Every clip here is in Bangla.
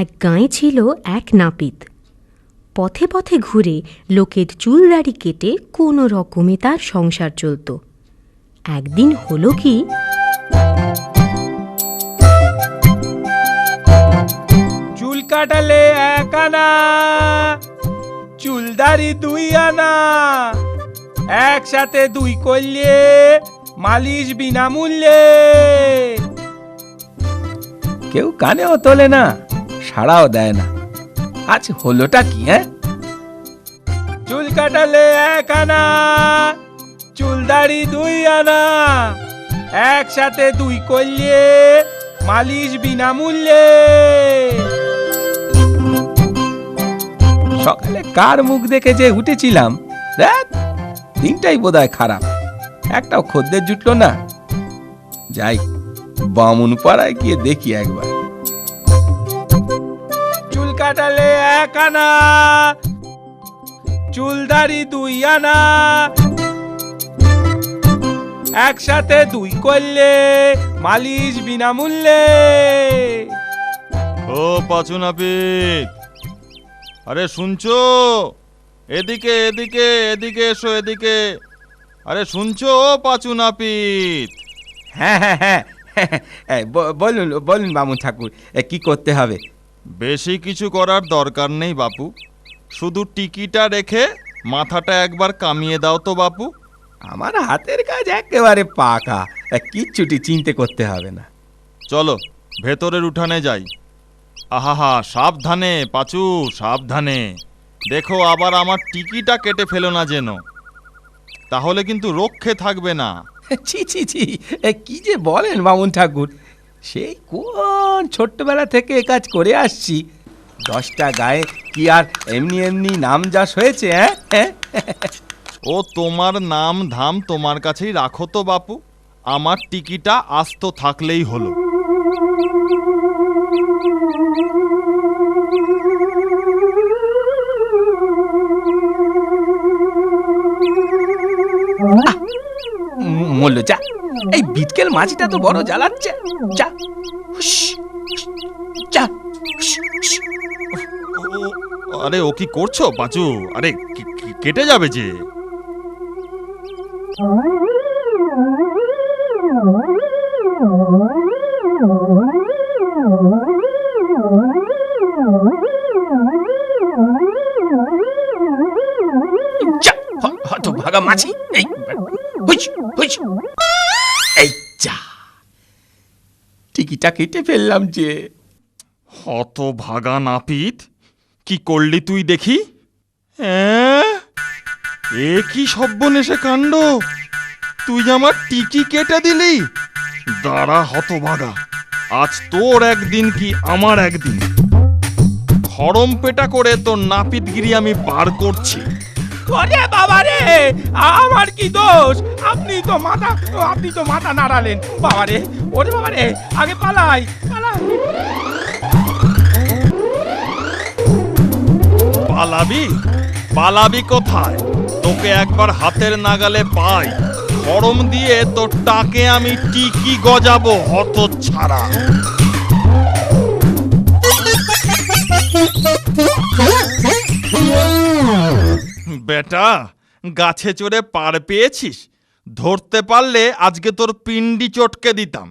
এক গাঁয়ে ছিল এক নাপিত। পথে পথে ঘুরে লোকের চুল দাড়ি কেটে কোনো রকমে তার সংসার চলত। একদিন হলো কি, চুল কাটালে এক আনা চুলদারি দুই আনা, একসাথে দুই করলে মালিশ বিনামূল্যে। কেউ কানেও তোলে না। সাড়াও দেয় না। আজ হলোটা কি হ্যাঁ? চুল কাটালে এক আনা চুলদারি দুই আনা, একসাথে দুই করলে মালিশ বিনামূল্যে। সকালে কার মুখ দেখে যে উঠেছিলাম, দেখ, দিনটাই বোধহয় খারাপ। একটাও খদ্দের জুটলো না। যাই বামুন পাড়ায় গিয়ে দেখি একবার। আনা চুলদারি দুই আনা একসাথে দুই করলে মালিশ বিনামূল্যে। ও পাচু নাপিত আরে শুনছো? এদিকে এদিকে এদিকে এসো এদিকে। আরে শুনছো ও পাচু নাপিত? হ্যাঁ হ্যাঁ হ্যাঁ হ্যাঁ, বলুন বলুন বামুন ঠাকুর কি করতে হবে? বেশি কিছু করার দরকার নেই বাপু। শুধু টিকিটা রেখে মাথাটা একবার কামিয়ে দাও তো বাপু। আমার হাতের কাজ একেবারে পাকা কিচ্ছুটি চিনতে করতে হবে না। চলো ভেতরের উঠানে যাই। আহাহা সাবধানে পাচু সাবধানে। দেখো আবার আমার টিকিটা কেটে ফেলো না যেন। তাহলে কিন্তু রক্ষে থাকবে না। ছি ছি ছি এ, কি যে বলেন বামুন ঠাকুর? সেই কোন ছোট্টবেলা থেকে এ কাজ করে আসছি? দশটা গায়ে কি আর এমনি এমনি নাম যাস হয়েছে হ্যাঁ? হ্যাঁ? ও তোমার নাম ধাম তোমার কাছেই রাখো তো বাপু। আমার টিকিটা আস্ত থাকলেই হলো। মল্ল যা এই বিটকেল মাছিটা তো বড় জ্বালাচ্ছে। যা। যা। আরে, ও কি করছ বাঁচু আরে কেটে যাবে যা? টিকিটা কেটে ফেললাম যে হত ভাগা নাপিত কি করলি তুই দেখি? অ্যাঁ? এ কি সব্যনেশে কাণ্ড? তুই আমার টিকি কেটে দিলি? দাঁড়া হত ভাগা আজ তোর একদিন কি আমার একদিন? খরম পেটা করে তোর নাপিতগিরি আমি পার করছি। ওরে বাবা রে আমার কি দোষ? আপনি তো মাথা আপনি তো মাথা নাড়ালেন। বাবা রে ওরে বাবা রে, আগে পালাই পালাই। পালাবি? পালাবি কোথায়? তোকে একবার হাতের নাগালে পাই। গরম দিয়ে তোর টাকে আমি টিকি গজাবো হত ছাড়া। বেটা, গাছে চড়ে পার পেয়েছিস? ধরতে পারলে আজকে তোর পিন্ডি চটকে দিতাম।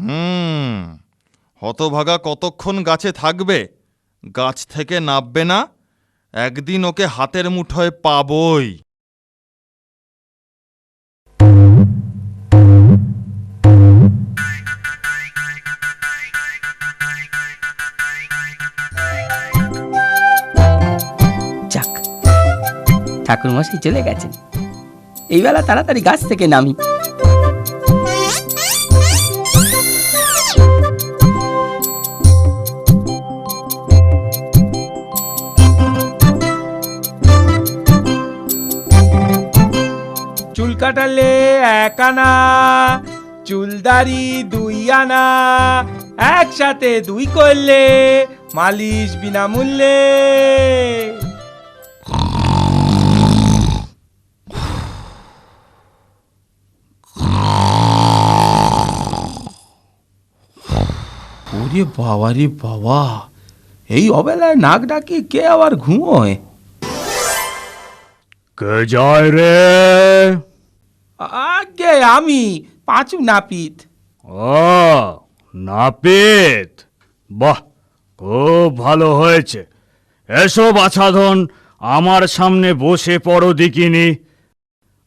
হুম, হতভাগা কতক্ষণ গাছে থাকবে? গাছ থেকে নামবে না? একদিন ওকে হাতের মুঠোয় পাবই। যাক ঠাকুর মশাই চলে গেছেন। এই বেলা তাড়াতাড়ি গাছ থেকে নামি। আনা, চুলদারি দুই আনা, একসাথে দুই করলে মালিশ বিনামূল্যে। ওরে বাবা রে বাবা, এই অবেলায় নাক ডাকি কে আবার ঘুমোয়? কে যায় রে? আগে আমি পাঁচু নাপিত। ও নাপিত। বাহ খুব ভালো হয়েছে। এসো বাছাধন আমার সামনে বসে পড়ো দিকিনি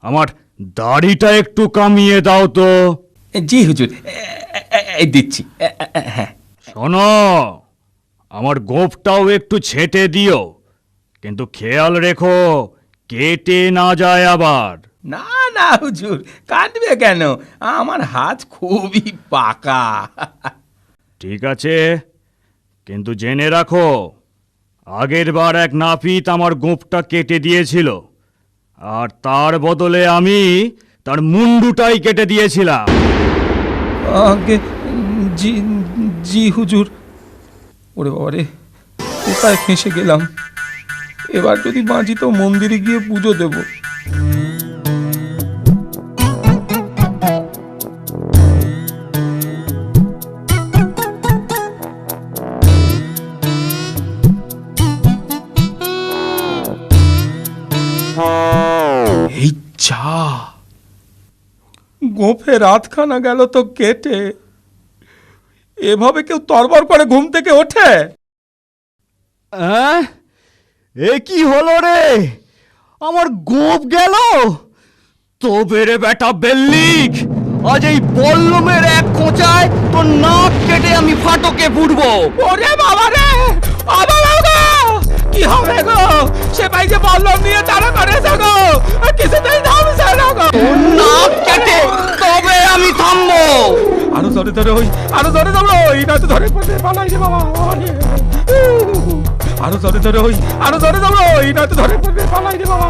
আমার দাড়িটা একটু কামিয়ে দাও তো। জি হুজুর। এই দিচ্ছি। হ্যাঁ। শোনো আমার গোপটাও একটু ছেটে দিও। কিন্তু খেয়াল রেখো কেটে না যায় আবার। না না হুজুর। কাটবে কেন? আমার হাত খুবই পাকা। ঠিক আছে কিন্তু জেনে রাখো আগের বার এক নাপিত আমার গোঁপটা কেটে দিয়েছিল আর তার বদলে আমি তার মুন্ডুটাই কেটে দিয়েছিলাম। আগে জি জি হুজুর। ওরে বাবা রে কোথায় ফেঁসে গেলাম? এবার যদি বাঁচি তো মন্দিরে গিয়ে পুজো দেব। চা গোফে রাতখানা গেল তো কেটে এভাবে কেউ তরবর করে ঘুম থেকে ওঠে? অ্যাঁ? এ কি হলো রে? আমার গোপ গেল? তবে রে বেটা বেল্লিক আজ এই বল্লমের এক খোঁচায় তোর নাক কেটে আমি ফাটকে ফুটবো ওরে বাবা রে! বাবা বাবা কি হবে গো? সে ভাই যে বল্লম নিয়ে তারা করেছে গো! কিছুতেই নাক কেটে তবে আমি থামবো। আরও ধরে ধরে ওই আরও ধরে ধরে ওই না তো ধরে পড়ে পালাই রে বাবা। আরও ধরে ধরে ওই আরও ধরে ধরে ওই না তো ধরে পড়ে পালাই রে বাবা।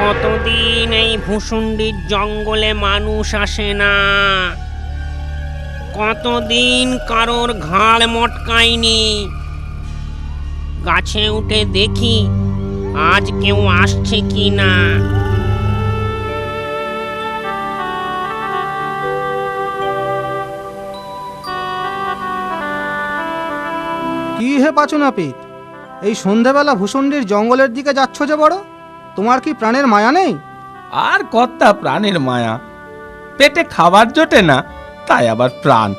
কতদিন এই ভূষুণ্ডির জঙ্গলে মানুষ আসে না? কতদিন কারোর ঘাড় মটকায়নি? গাছে উঠে দেখি আজ কেউ আসছে কি না। কি হে পাচু নাপিত এই সন্ধেবেলা ভূষণ্ডির জঙ্গলের দিকে যাচ্ছ যে বড়? তোমার কি প্রাণের মায়া নেই? আর কর্তা প্রাণের মায়া? পেটে খাবার জোটে না তাই আবার প্রাণ।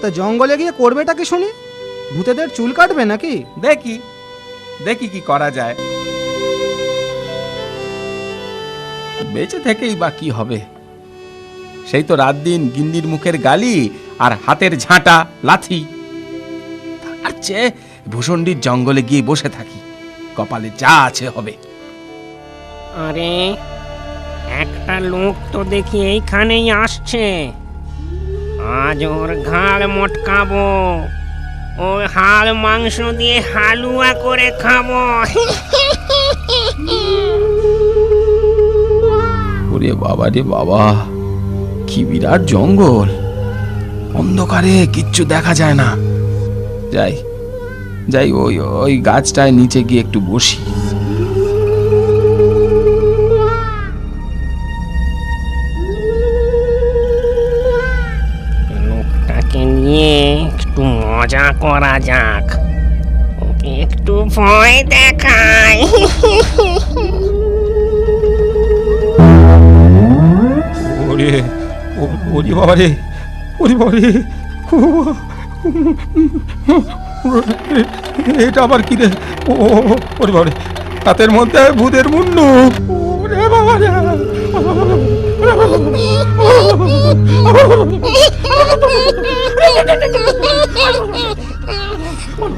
তা জঙ্গলে গিয়ে করবেটা কি শুনি? ভূতেদের চুল কাটবে নাকি? দেখি দেখি কি করা যায়। বেঁচে থেকেই বা কি হবে? সেই তো রাত দিন গিন্নির মুখের গালি আর হাতের ঝাঁটা লাথি। তার চেয়ে ভূষণ্ডির জঙ্গলে গিয়ে বসে থাকি কপালে যা আছে হবে। আরে একটা লোক তো দেখি এইখানেই আসছে। আজ ওর ঘাড় মটকাবো। ওর হাড় মাংস দিয়ে হালুয়া করে খাব। ওরে বাবা রে বাবা, কি বিরাট জঙ্গল। অন্ধকারে কিচ্ছু দেখা যায় না। যাই যাই ওই ওই গাছটায় নিচে গিয়ে একটু বসি। মজা করা যাক। ওকে একটু ভয় দেখাই। ওরে ও- ওরে বাবা রে ওরে বাবা রে। এটা আবার কি রে? ও ও- ওরে বাবা রে হাতের মধ্যে ভূতের মুন্ডু। ওরে বাবা রে।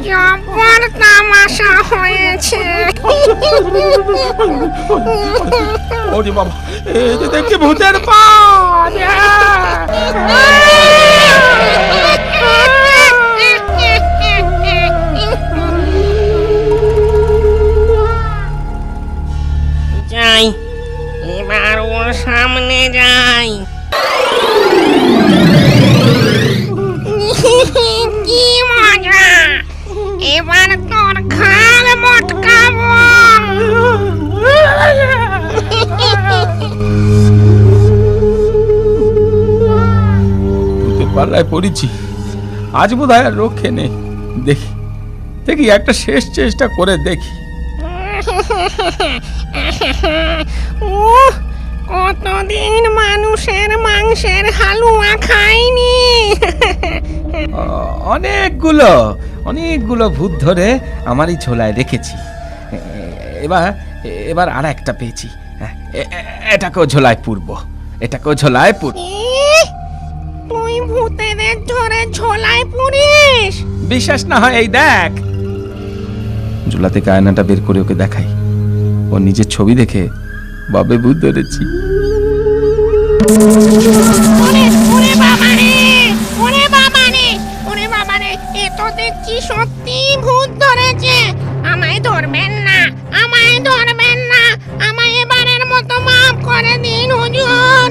জবর তামাশা হয়েছে। ওরে বাবা এই যে দেখছি ভূতের পা। যাই এবার ওর সামনে যাই। পাল্লায় পড়েছি। আজ বোধ হয় আর রক্ষে নেই। দেখি দেখি একটা শেষ চেষ্টা করে দেখি। উহ, কতদিন মানুষের মাংসের হালুয়া খাইনি? অনেকগুলো অনেকগুলো ভূত ধরে আমার এই ঝোলায় রেখেছি এবার এবার আর একটা পেয়েছি এটাকেও ঝোলায় পুরবো। এটাকেও ঝোলায় পুর ইহ, তুই ভূতেদের ধরে ঝোলায় পুরিস বিশ্বাস না হয় এই দেখ। ঝোলা থেকে আয়নাটা বের করে ওকে দেখাই। ও নিজের ছবি দেখে বাবে ভূত ধরেছি। দেখছি সত্যি ভূত ধরেছে। আমায় ধরবেন না আমায় ধরবেন না আমায় মতো মাফ করে দিন হুজুর।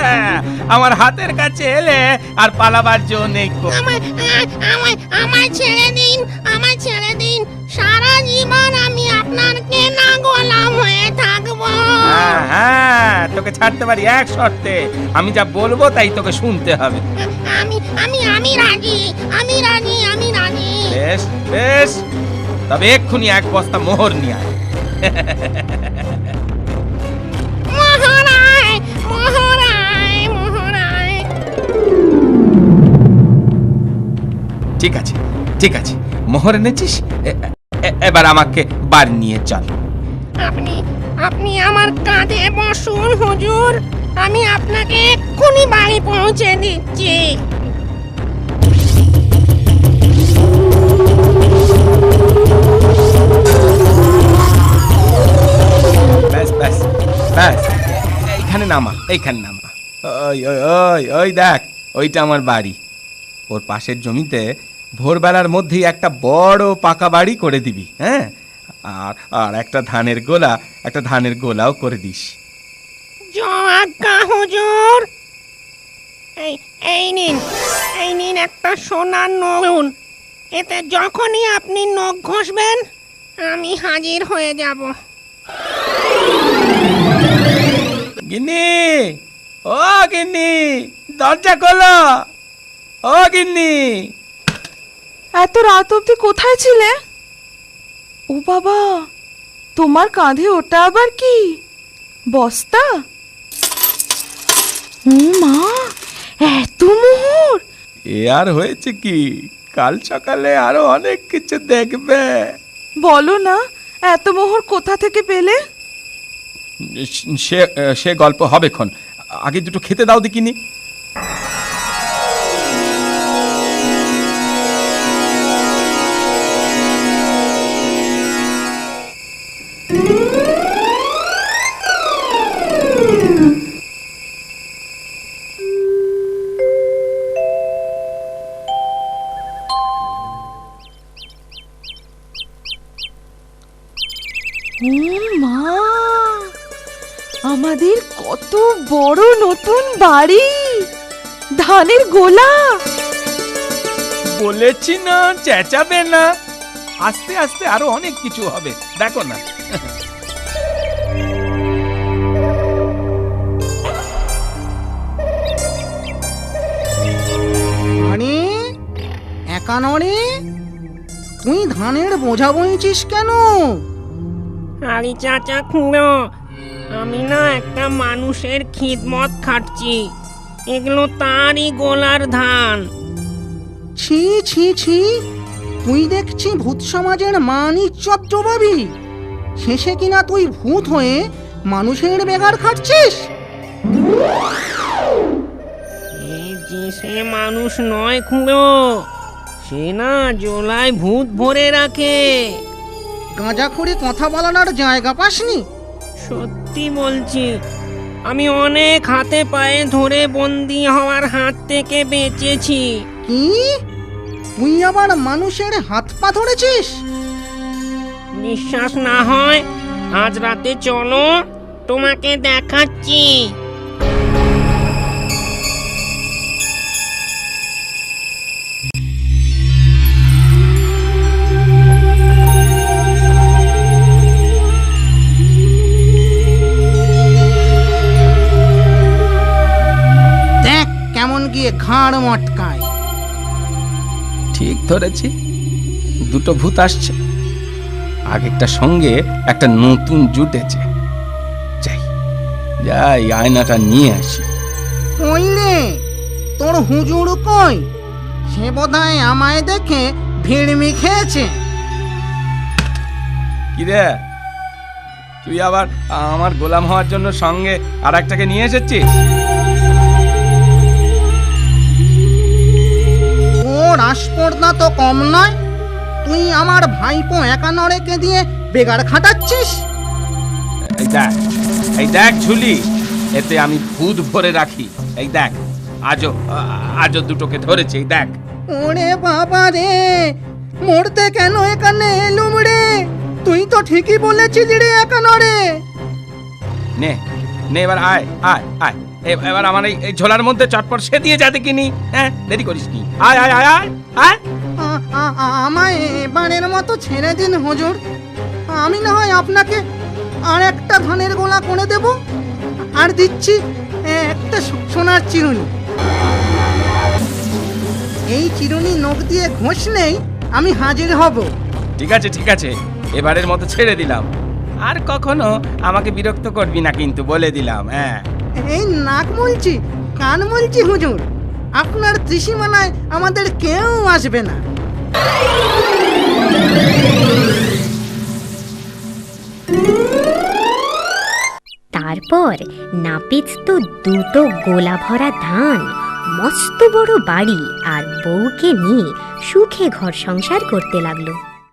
আমার হাতের কাছে এলে আর পালাবার জো নেই কো। আমায় আ- আমায় আমায় ছেড়ে দিন আমায় ছেড়ে দিন। সারা জীবন আমি আপনার কেনা গোলাম হয়ে থাকব। হ্যাঁ হ্যাঁ তোকে ছাড়তে পারি এক শর্তে। আমি যা বলব তাই তোকে শুনতে হবে। আমি আমি আমি রাজি আমি রাজি আমি রাজি। বেশ বেশ। তবে এক্ষুনি এক বস্তা মোহর নিয়ে আয়। ঠিক আছে ঠিক আছে। মোহর এনেছিস? এবার আমাকে বাড়ি নিয়ে চল। আপনি আপনি আমার কাঁধে বসুন হুজুর। আমি আপনাকে এক্ষুনি বাড়ি পৌঁছে দিচ্ছি। ব্যাস ব্যাস ব্যাস। এইখানে নামা এইখানে নামা। ওই ওই ওই ওই দেখ ওইটা আমার বাড়ি। ওর পাশের জমিতে ভোরবেলার মধ্যেই একটা বড় পাকা বাড়ি করে দিবি হ্যাঁ? আর আর একটা ধানের গোলা একটা ধানের গোলাও করে দিস। জয়াজ্ঞা হুজুর! এই এই নিন এই নিন একটা সোনার নগুন। এতে যখনই আপনি নখ ঘষবেন আমি হাজির হয়ে যাব। গিন্নি! ও গিন্নি দরজা খোলো! ও গিন্নি! এত রাত অবধি কোথায় ছিলে? ও বাবা তোমার কাঁধে ওটা আবার কি? বস্তা? ও মা এত মোহর! এ আর হয়েছে কি? কাল সকালে আরও অনেক কিছু দেখবে। বলো না এত মোহর কোথা থেকে পেলে? সে সে গল্প হবে খন। আগে দুটো খেতে দাও দেখিনি। বাড়ি? ধানের গোলা। বলেছি না চেঁচাবে না। আস্তে আস্তে আরও অনেক কিছু হবে। দেখো না। আরে একা নরে তুই ধানের বোঝা বইছিস কেন? আরে চাচা খুঁড়ো আমি না একটা মানুষের খিদমত খাটছি। এগুলো তারই গোলার ধান। ছি ছি ছি। তুই দেখছি ভূত সমাজের মান ইজ্জত শেষে কিনা তুই ভূত হয়ে মানুষের বেগার খাটছিস? যে সে মানুষ নয় খুঁড়ো সে না জোলায় ভূত ভরে রাখে। গাঁজা করে কথা বলানোর জায়গা পাসনি? সত্যি বলছি আমি অনেক হাতে পায়ে ধরে বন্দি হওয়ার হাত থেকে বেঁচেছি। কি? তুই আবার মানুষের হাত পা ধরেছিস? বিশ্বাস না হয় আজ রাতে চলো তোমাকে দেখাচ্ছি। ঘাড় মটকায় ঠিক ধরেছি। দুটো ভূত আসছে। আগেরটার সঙ্গে একটা নতুন জুটেছে যাই যাই আয়নাটা নিয়ে আসি। কই রে তোর হুজুর কই? সে বোধহয় আমায় দেখে ভিড়মি খেয়েছে। কি রে? তুই আবার আমার গোলাম হওয়ার জন্য সঙ্গে আর একটাকে নিয়ে এসেছিস? ওর আসপর্দা তো কম নয়। তুই আমার ভাইপো একা নড়েকে দিয়ে বেগার খাটাচ্ছিস? এই দেখ এই দেখ ঝুলি এতে আমি ভূত ভরে রাখি। এই দেখ আজও আজও দুটোকে ধরেছে এই দেখ। ওরে বাবা রে মরতে কেন এখানে এলুম রে? তুই তো ঠিকই বলেছিলি রে একা নড়ে। নে নে এবার আয় আয় আয়। এবার আমার এই ঝোলার মধ্যে চটপট সে দিয়ে যাতে কিনি হ্যাঁ দেরি করিস নি। আয় আয় আয় আয় আমায় এবারের মতো ছেড়ে দিন হুজুর। আমি না হয় আপনাকে আর একটা ধানের গোলা করে দেব আর দিচ্ছি একটা সোনার চিরুনি। এই চিরুনি নখ দিয়ে ঘষলেই আমি হাজির হব। ঠিক আছে ঠিক আছে এবারের মতো ছেড়ে দিলাম। আর কখনো আমাকে বিরক্ত করবি না কিন্তু বলে দিলাম হ্যাঁ। এই নাক মলছি কান মলছি হুজুর। আপনার ত্রিসীমানায় আমাদের কেউ আসবে না। তারপর নাপিত তো দুটো গোলা ভরা ধান, মস্ত বড় বাড়ি আর বউকে নিয়ে সুখে ঘর সংসার করতে লাগল।